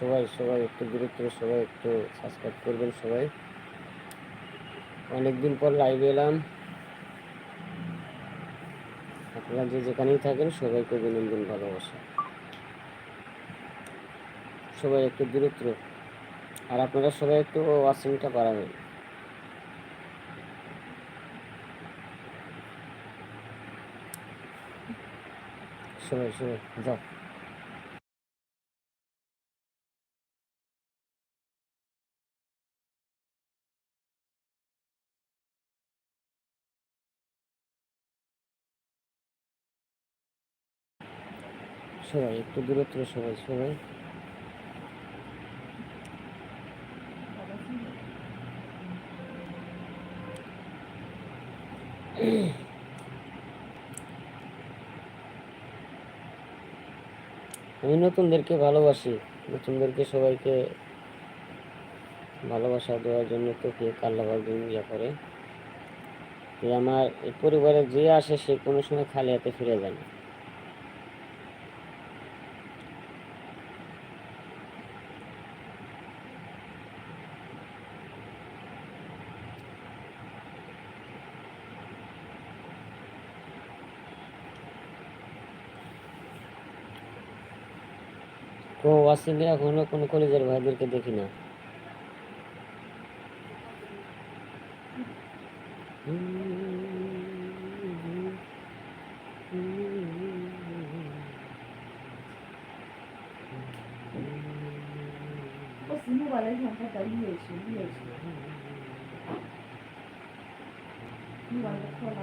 সবাই সবাই একটু দূরত্ব, সবাই একটু সাবস্ক্রাইব করবেন সবাই। অনেকদিন পর লাইভে এলাম। আপনারা যে যেখানেই থাকেন, সবাইকে অভিনন্দন ভালোবাসা। সবাই একটু দূরত্ব। আর আপনারা সবাই একটু ওয়াশিংটা বাড়াবেন। সবাই সবাই, যাও। সবাই, একটু দূরত্ব সবাই সবাই। আমি নতুনদেরকে ভালোবাসি। নতুনদেরকে সবাইকে ভালোবাসা দেওয়ার জন্য তো কে কাল্লা একজন ইয়ে করে। আমার পরিবারে যে আসে, সে কোনো সময় খালি হাতে ফিরে যায় না। তো ওয়াসিলে এখনও কোনো কলেজের ভাইদেরকে দেখি না। এসে নিয়ে এসে মোবাইলটা খোলা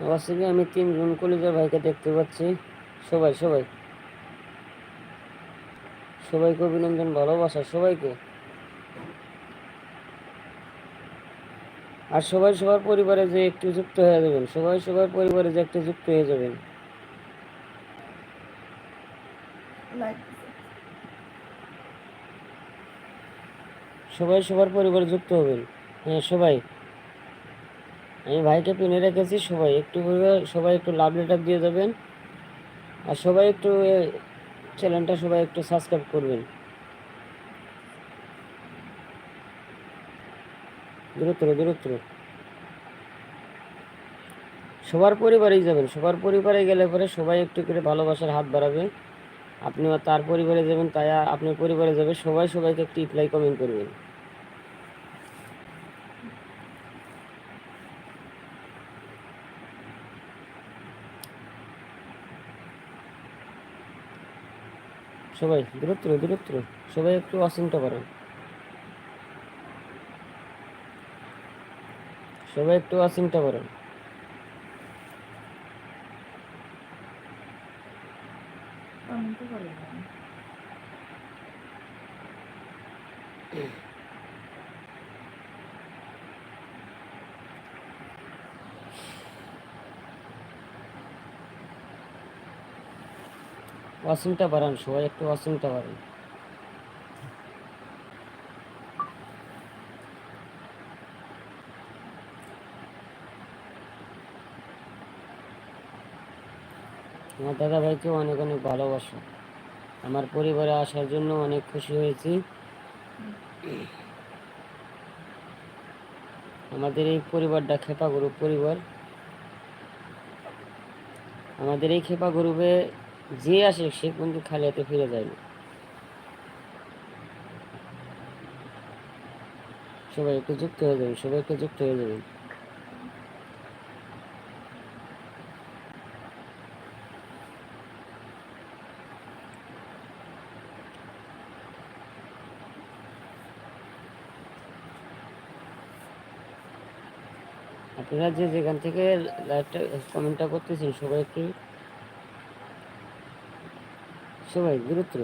ওয়াশিংয়ে আমি তিনজন কলিজার ভাইকে দেখতে পাচ্ছি। সবাই সবাই। সবাইকে অভিনন্দন, ভালোবাসা, সবাইকে। আর সবাই, সবার পরিবারে যে একটু যুক্ত হয়ে যাবেন, সবাই, সবার পরিবারে যে একটু যুক্ত হয়ে যাবেন। সবাই, সবার পরিবারে যুক্ত হবেন। হ্যাঁ সবাই। আমি ভাইকে পিনে রেখেছি, সবাই একটু সবাই একটু লাভ লেটার দিয়ে যাবেন আর সবাই একটু চ্যানেলটা সবাই একটু সাবস্ক্রাইব করবেন। দূরত্ব দূরত্ব সবার পরিবারেই যাবেন, সবার পরিবারে গেলে পরে সবাই একটু করে ভালোবাসার হাত বাড়াবে। আপনিও তার পরিবারে যাবেন, তাই আপনার পরিবারে যাবে, সবাই সবাইকে একটু রিপ্লাই কমেন্ট করবেন। সবাই দূরত্ব দূরত্ব সবাই একটু আসনটা করেন। সবাই একটু আসনটা করেন কমেন্ট করে না ওয়াশিংটা বাড়ান, সবাই একটু ওয়াশিংটা বাড়ান। আমার দাদা ভাইকে অনেক অনেক ভালোবাসো। আমার পরিবারে আসার জন্য অনেক খুশি হয়েছি। আমাদের এই পরিবারটা খেপা গ্রুপ পরিবার। আমাদের এই খেপা গ্রুপে যে আসে সে কিন্তু খালি হাতে ফিরে যায়নি। সবাই একটু যুক্ত হয়ে যাবে সবাই একটু যুক্ত হয়ে যাবে। আপনারা যে যেখান থেকে লাইভটা কমেন্টটা করতেছেন সবাই একটু সবাই গুরুত্ব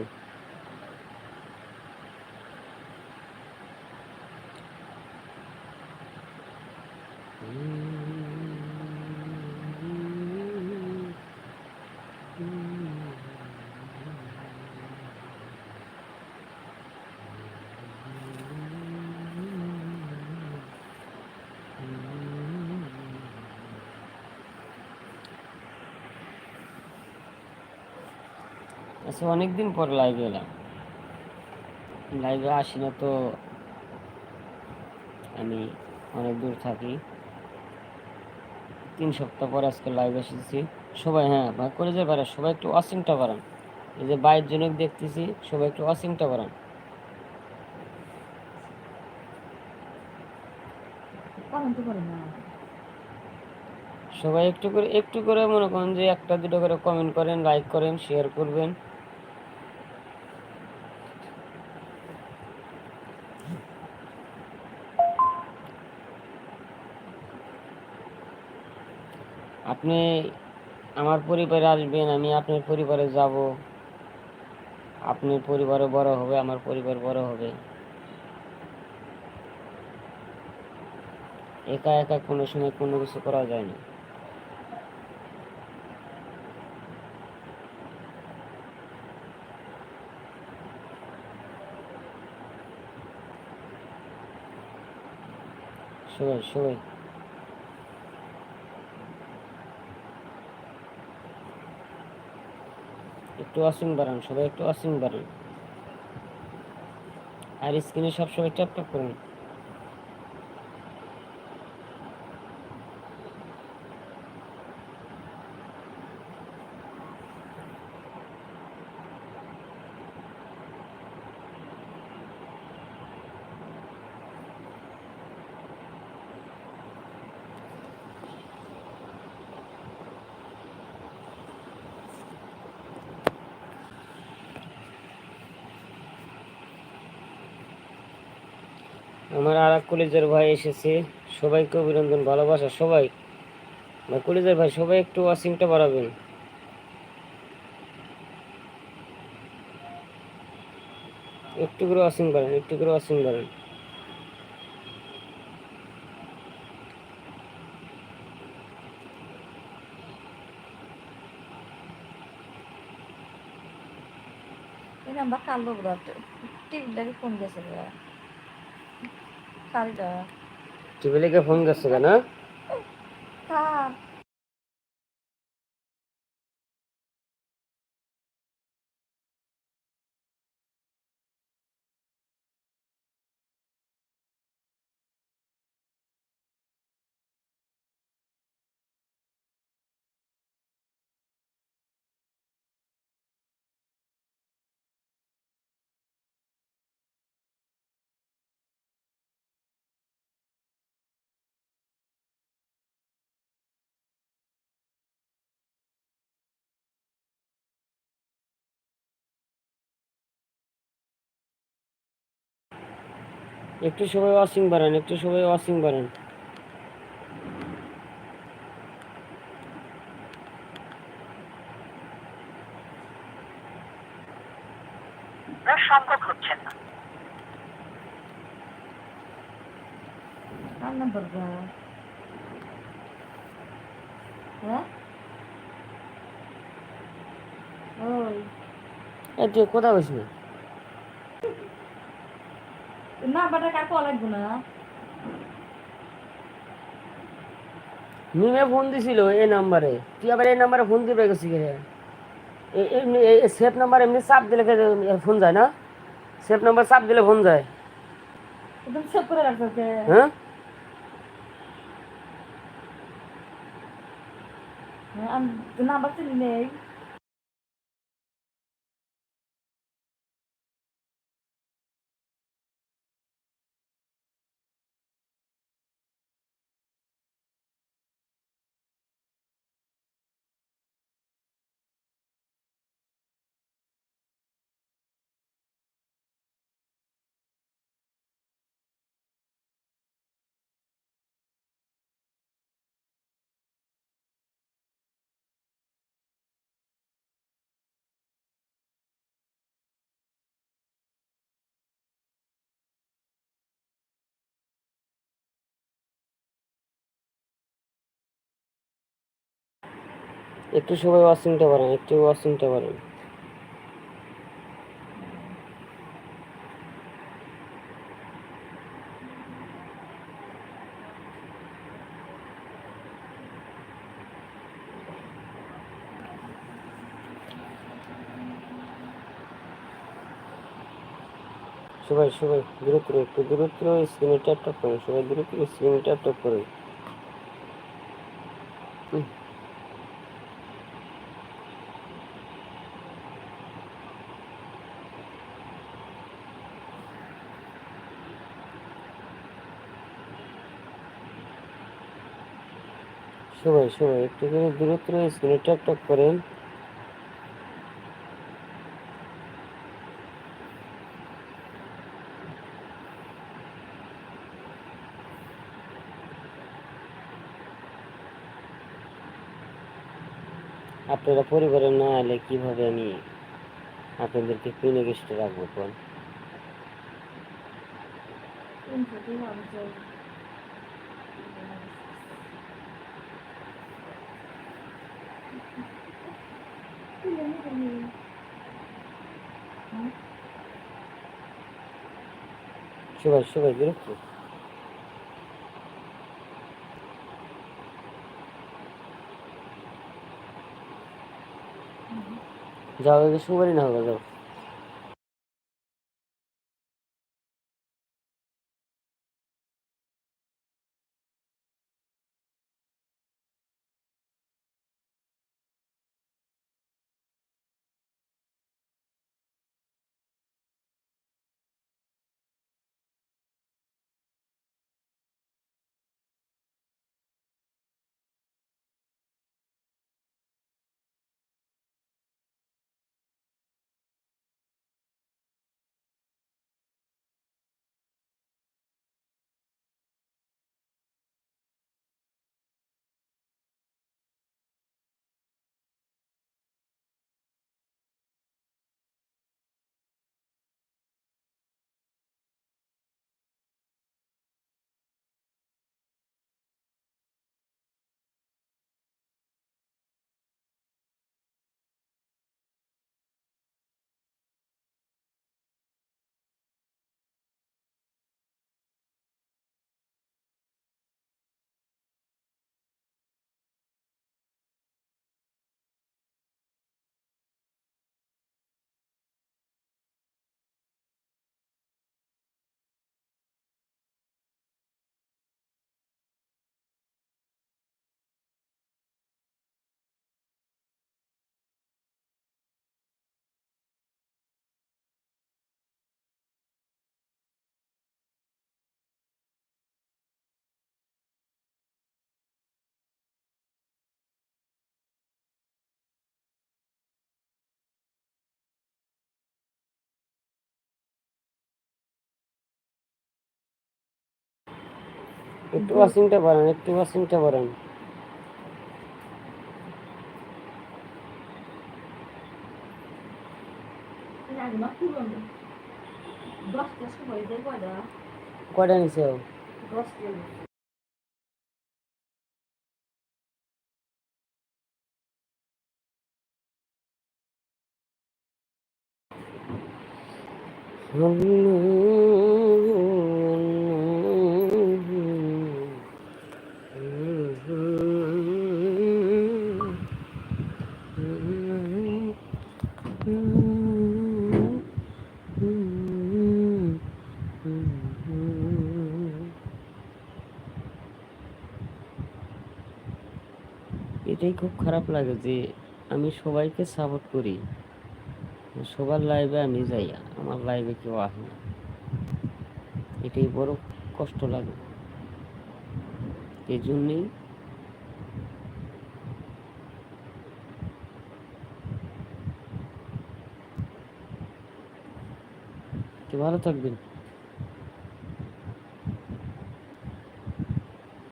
আচ্ছা অনেকদিন পর লাইভে এলাম। লাইভে আসি না তো আমি অনেক দূর থাকি। তিন সপ্তাহ পর আজকে লাইভ এসেছি। সবাই হ্যাঁ ভাগ করে যে পারে সবাই একটু ওয়াশিংটা বাড়ান। এই যে বাইর জন্য দেখতেছি সবাই একটু ওয়াশিংটা বাড়ান। সবাই একটু করে একটু করে মনে করেন যে একটা দুটো করে কমেন্ট করেন লাইক করেন শেয়ার করবেন। আপনি আমার পরিবারে আসবেন, আমি আপনার পরিবারে যাব। আপনার পরিবারও বড় হবে, আমার পরিবার বড় হবে। একা একা কোনো সময় কোনো কিছু করা যায় না। সবাই সবাই। একটু অসীম বাড়ান সবাই একটু অসীম বাড়ান। আর স্ক্রিনে সবসময় ট্যাপ ট্যাপ করুন। আমার আর এক কলেজের ভাই এসেছে। সবাইকে অভিনন্দন, ভালোবাসা, সবাই। আমার কলেজের ভাই, সবাই একটু ওয়াশিংটা বাড়াবেন। একটু করে ওয়াশিং বাড়ান, একটু করে ওয়াশিং বাড়ান। নাম্বার কাল লোক ফোন গেছে শাড়িটা টিভিলিকে ফোন করছে কেন? হ্যাঁ একটু সবাই ওয়াশিং বাড়ান একটু সবাই ওয়াশিং বাড়ান। কার নাম্বার গা? হ্যাঁ বসবি নাম্বারটা কার কল লাগবে না। মিমে ফোন দিছিল এই নাম্বারে। তুই আবার এই নাম্বারে ফোন দিবে গেছি কে এমনি সেফ নাম্বার এমনি চাপ দিলে ফোন যায় না? সেফ নাম্বার চাপ দিলে ফোন যায়। একদম সেভ করে রাখছো হ্যাঁ? আমি নাম্বার চিনি নেই একটু সবাই ওয়াশিংটা বাড়ান একটু ওয়াশিংটা বাড়ান সবাই সবাই, দূরত্ব, একটু দূরত্ব স্ক্রিনে ট্যাপ ট্যাপ সবাই দূরত্ব স্ক্রিনে ট্যাপ ট্যাপ করুন। সবাই সবাই, একটু করে দূরত্ব স্ক্রিনে টক টক করেন। আপনারা পরিবারে না এলে কীভাবে আমি আপনাদেরকে পিনে গেস্টে রাখব কোন সবাই সবাই বিরক্ত যাও সুপারি না হবে যাও একটু ওয়াশিংটা বাড়ান একটু ওয়াশিংটা বাড়ান কয়টা নিছে? এটাই খুব খারাপ লাগে যে আমি সবাইকে সাপোর্ট করি। সবার লাইভে আমি যাই, আমার লাইভে কেউ আসে না। এটাই বড় কষ্ট লাগে। এই জন্যেই ভালো থাকবেন।